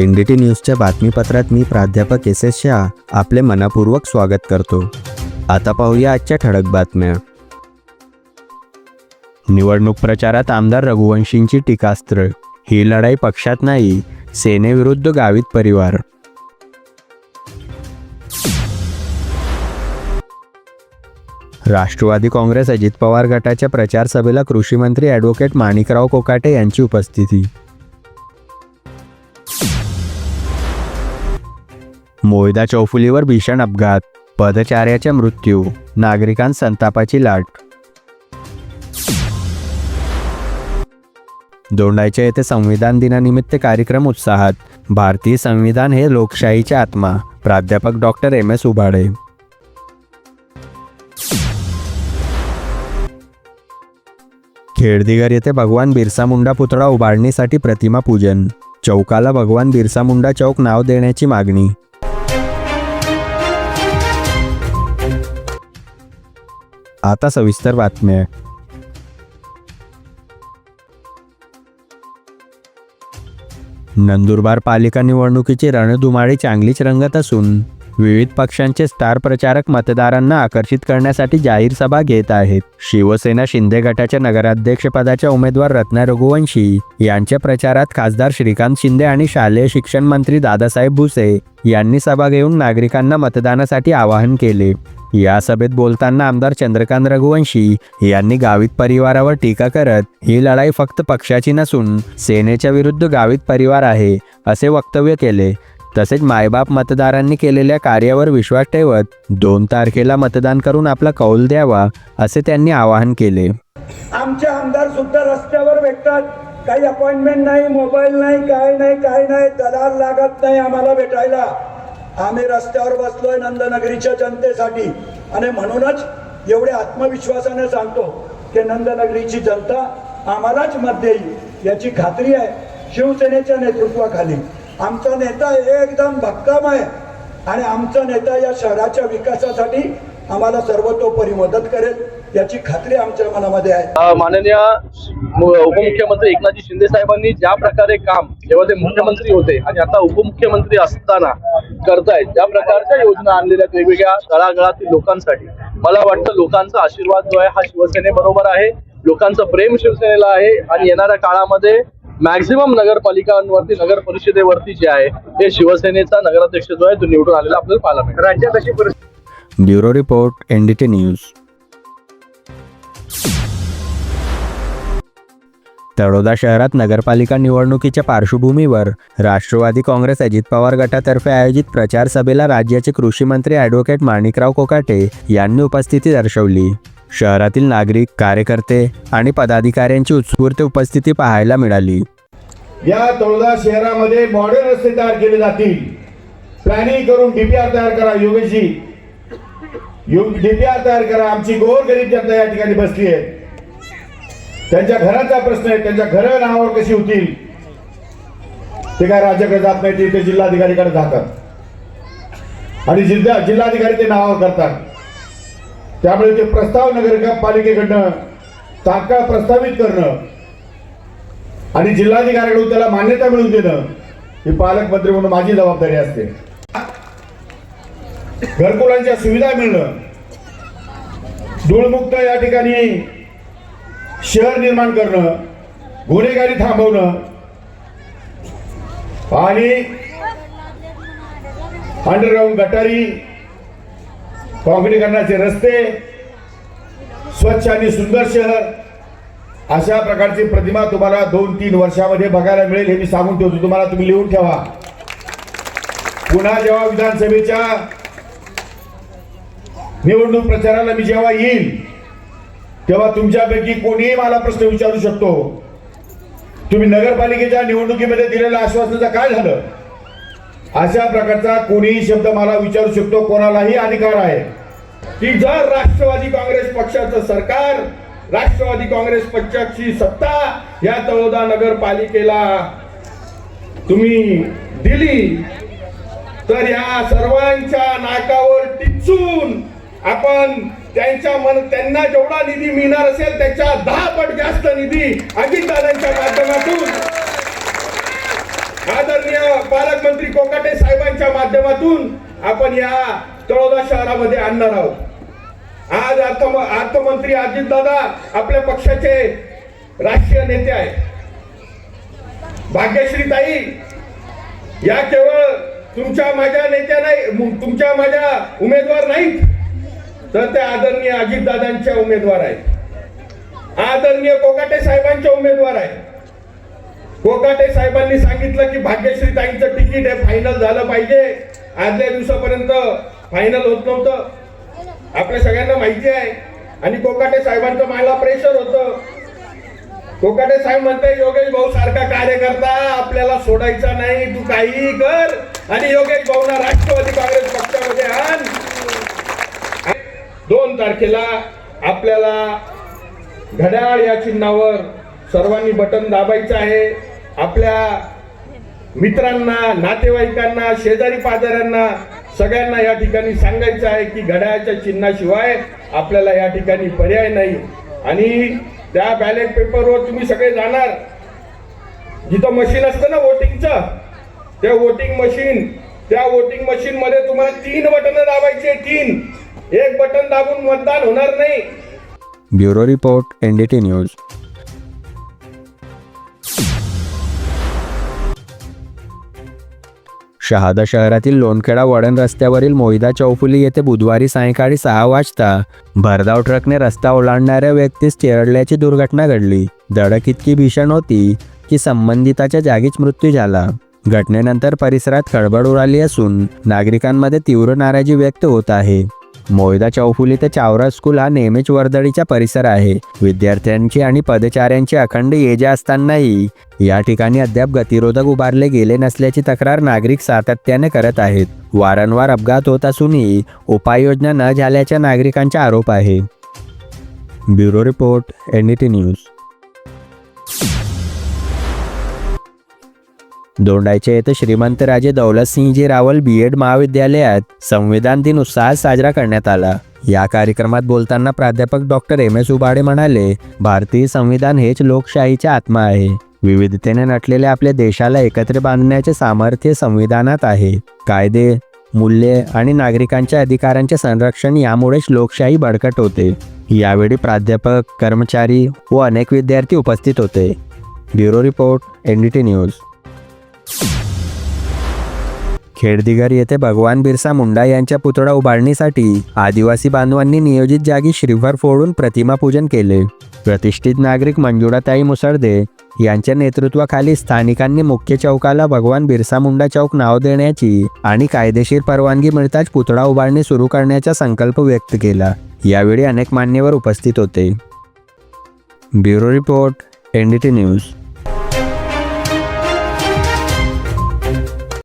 N D T न्यूजच्या बातमीपत्रात मी प्राध्यापक S S Shah आपले मनापूर्वक स्वागत करतो. आता पाहूया आजच्या ठळक बातम्या. निवडणूक प्रचारात आमदार रघुवंशींची टीकास्त्र. ही लढाई पक्षात नाही सेनेविरुद्ध गावित परिवार. राष्ट्रवादी काँग्रेस अजित पवार गटाच्या प्रचार सभेला कृषी मंत्री ॲडव्होकेट माणिकराव कोकाटे यांची उपस्थिती. मोयदा चौफुलीवर भीषण अपघात पदचार्याचा मृत्यू नागरिकांत संतापाची लाट. दोंडाईच्या येथे संविधान दिनानिमित्त कार्यक्रम उत्साहात भारतीय संविधान हे लोकशाहीचे आत्मा प्राध्यापक doctor M. S. Ubhade. Khedadigar येथे भगवान बिरसा मुंडा पुतळा उभारणीसाठी प्रतिमा पूजन चौकाला भगवान बिरसा मुंडा चौक नाव देण्याची मागणी. आता सविस्तर बातम्या. नंदुरबार पालिका निवडणुकीची रणधुमाळी चांगलीच रंगत असून विविध पक्षांचे स्टार प्रचारक मतदारांना आकर्षित करण्यासाठी जाहीर सभा घेत आहेत. शिवसेना शिंदे गटाच्या नगराध्यक्षपदाच्या उमेदवार रत्ना रघुवंशी यांच्या प्रचारात खासदार श्रीकांत शिंदे आणि शालेय शिक्षण मंत्री दादासाहेब भुसे यांनी सभा घेऊन नागरिकांना मतदानासाठी आवाहन केले. या सभेत बोलताना आमदार चंद्रकांत रघुवंशी यांनी गावित परिवारावर टीका करत ही लढाई फक्त पक्षाची नसून सेनेच्या विरुद्ध गावित परिवार आहे असे वक्तव्य केले. तसेच मायबाप मतदारांनी केलेल्या कार्यावर विश्वास ठेवत दोन तारखेला मतदान करून आपला कौल द्यावा असे त्यांनी आवाहन केले. आमचे आमदार सुद्धा रस्त्यावर भेटतात. काही अपॉइंटमेंट नाही मोबाईल नाही काय नाही काय नाही दलाल लागत नाही आम्हाला भेटायला. आम्ही रस्त्यावर बसलोय नंदनगरीच्या जनतेसाठी. आणि म्हणूनच एवढ्या आत्मविश्वासाने सांगतो की नंदनगरीची जनता आम्हालाच मत देईल याची खात्री आहे शिवसेनेच्या नेतृत्वाखाली. आमचा नेता एकदम भक्कम आहे. आणि आमचा नेता या शहराच्या विकासासाठी आम्हाला सर्वतोपरी मदत करेल याची खात्री आमच्या मनामध्ये आहे. माननीय उपमुख्यमंत्री एकनाथजी शिंदे साहेबांनी ज्या प्रकारे काम जेव्हा ते मुख्यमंत्री होते आणि आता उपमुख्यमंत्री असताना करतायत ज्या प्रकारच्या योजना आणलेल्या आहेत वेगवेगळ्या तळागळातील लोकांसाठी मला वाटतं लोकांचा आशीर्वाद जो आहे हा शिवसेनेबरोबर आहे. लोकांचं प्रेम शिवसेनेला आहे आणि येणाऱ्या काळामध्ये मॅक्झिमम नगरपालिकांवरती नगर परिषदेवरती जे आहे हे शिवसेनेचा नगराध्यक्ष जो आहे तो निवडून आलेला आपल्याला पाहायला मिळेल. राज्यात अशी परिस्थिती bureau report N D T news. Taloda शहरात नगरपालिका निवडणुकीच्या पार्श्वभूमीवर राष्ट्रवादी काँग्रेस अजित पवार गटातर्फे आयोजित प्रचार सभेला राज्याचे कृषी मंत्री ॲडव्होकेट माणिकराव कोकाटे यांनी उपस्थिती दर्शवली. शहरातील नागरिक कार्यकर्ते आणि पदाधिकाऱ्यांची उत्स्फूर्त उपस्थिती पाहायला मिळाली. या तळोदा शहरामध्ये मॉडेल रस्ते तयार केले जातील. प्लॅनिंग करून डीपीआर तयार करा योगेशजी. डीपीआर तयार करा. आमची गोर गरीब जनता या ठिकाणी बसली आहे. त्यांच्या घराचा प्रश्न आहे. त्यांच्या घरं नावावर कशी होतील? ते काय राज्याकडे जात नाही ते जिल्हाधिकारीकडे जातात. आणि जिल्हा जिल्हाधिकारी ते नावावर करतात. त्यामुळे ते प्रस्ताव नगरपालिकेकडनं तात्काळ प्रस्तावित करणं आणि जिल्हाधिकाऱ्याकडून त्याला मान्यता मिळवून देणं ही पालकमंत्री म्हणून माझी जबाबदारी असते. घरकुलांच्या सुविधा मिळणं धूळमुक्त या ठिकाणी शहर निर्माण करणं गुन्हेगारी थांबवणं आणि अंडरग्राऊंड गटारी काँक्रीकरणाचे रस्ते स्वच्छ आणि सुंदर शहर अशा प्रकारची प्रतिमा तुम्हाला दोन तीन वर्षामध्ये बघायला मिळेल हे मी सांगून ठेवतो. तुम्हाला तुम्ही लिहून ठेवा. पुन्हा जेव्हा विधानसभेच्या निवडणूक प्रचाराला मी जेव्हा येईल तेव्हा तुमच्यापैकी कोणीही मला प्रश्न विचारू शकतो. तुम्ही नगरपालिकेच्या निवडणुकीमध्ये दिलेल्या आश्वासनाचं काय झालं? अशा प्रकारचा कोणीही शब्द मला विचारू शकतो कोणालाही अधिकार आहे. की जर राष्ट्रवादी काँग्रेस पक्षाचं सरकार राष्ट्रवादी काँग्रेस पक्षाची सत्ता या तळोदा नगरपालिकेला तुम्ही दिली तर या सर्वांच्या नाकावर टिचून आपण त्यांच्या मन त्यांना जेवढा निधी मिळणार असेल त्याच्या दहा पट जास्त निधी अजितदादांच्या माध्यमातून आदरणीय पालकमंत्री कोकाटे साहेबांच्या माध्यमातून आपण या तळोदा शहरामध्ये आणणार आहोत. आज अर्थ अर्थमंत्री अजितदादा आपल्या पक्षाचे राष्ट्रीय नेते आहेत. भाग्यश्री ताई या केवळ तुमच्या माझ्या नेत्या नाही तुमच्या माझ्या उमेदवार नाहीत तर ते आदरणीय अजितदादांच्या उमेदवार आहेत. आदरणीय कोकाटे साहेबांच्या उमेदवार आहेत. कोकाटे साहेबांनी सांगितलं की भाग्यश्री ताईंचं तिकीट हे फायनल झालं पाहिजे. आदल्या दिवसापर्यंत फायनल होत नव्हतं. आपल्या सगळ्यांना माहिती आहे. आणि कोकाटे साहेबांचं मला प्रेशर होतं. कोकाटे साहेब म्हणते योगेश भाऊ सारखा कार्यकर्ता आपल्याला सोडायचा नाही. तू काही कर. आणि योगेश भाऊना राष्ट्रवादी काँग्रेस पक्षामध्ये आण. दोन तारखेला आपल्याला घड्याळ या चिन्हावर सर्वांनी बटन दाबायचं आहे. आपल्या मित्रांना नातेवाईकांना शेजारी पाजाऱ्यांना सगळ्यांना या ठिकाणी सांगायचं आहे की घड्याळ्याच्या चिन्हाशिवाय आपल्याला या ठिकाणी पर्याय नाही. आणि त्या बॅलेट पेपरवर तुम्ही सगळे जाणार. जिथं मशीन असतं ना वोटिंगचं त्या वोटिंग मशीन त्या वोटिंग मशीन मध्ये तुम्हाला तीन बटन दाबायचे तीन. एक बटन दाबून मतदान होणार नाही. Bureau report NDT news. Shahada शहरातील लोणखेडा वळण रस्त्यावरील मोहिदा चौफुली येथे बुधवारी सायंकाळी सहा वाजता भरधाव ट्रकने रस्ता ओलांडणाऱ्या व्यक्तीस चिरडल्याची दुर्घटना घडली. धडक इतकी भीषण होती की संबंधिताच्या जागीच मृत्यू झाला. घटनेनंतर परिसरात खळबळ उडाली असून नागरिकांमध्ये तीव्र नाराजी व्यक्त होत आहे. मोयदा चौफुली ते चावरा स्कूल हा नेहमीच वर्दळीचा परिसर आहे. विद्यार्थ्यांची आणि पदचाऱ्यांची अखंड ये जा असतानाही या ठिकाणी अद्याप गतिरोधक उभारले गेले नसल्याची तक्रार नागरिक सातत्याने करत आहेत. वारंवार अपघात होत असूनही उपाययोजना न झाल्याचा नागरिकांचा आरोप आहे. Bureau report NDT T news. दोंडाईच्या येथे श्रीमंत राजे दौलतसिंहजी रावल बी एड महाविद्यालयात संविधान दिन उत्साहात साजरा करण्यात आला. या कार्यक्रमात बोलताना प्राध्यापक डॉक्टर एम एस उबाडे म्हणाले भारतीय संविधान हेच लोकशाहीचा आत्मा आहे. विविधतेने नटलेल्या आपल्या देशाला एकत्र बांधण्याचे सामर्थ्य संविधानात आहे. कायदे मूल्ये आणि नागरिकांच्या अधिकारांचे संरक्षण यामुळेच लोकशाही बळकट होते. यावेळी प्राध्यापक कर्मचारी व अनेक विद्यार्थी उपस्थित होते. Bureau report N D T news. Khedadigar येथे भगवान बिरसा मुंडा यांच्या पुतळा उभारणीसाठी आदिवासी बांधवांनी नियोजित जागी श्रीभर फोडून प्रतिमा पूजन केले. प्रतिष्ठित नागरिक मंजुळाताई मुसळदे यांच्या नेतृत्वाखाली स्थानिकांनी मुख्य चौकाला भगवान बिरसा मुंडा चौक नाव देण्याची आणि कायदेशीर परवानगी मिळताच पुतळा उभारणी सुरू करण्याचा संकल्प व्यक्त केला. यावेळी अनेक मान्यवर उपस्थित होते. Bureau report N D T news.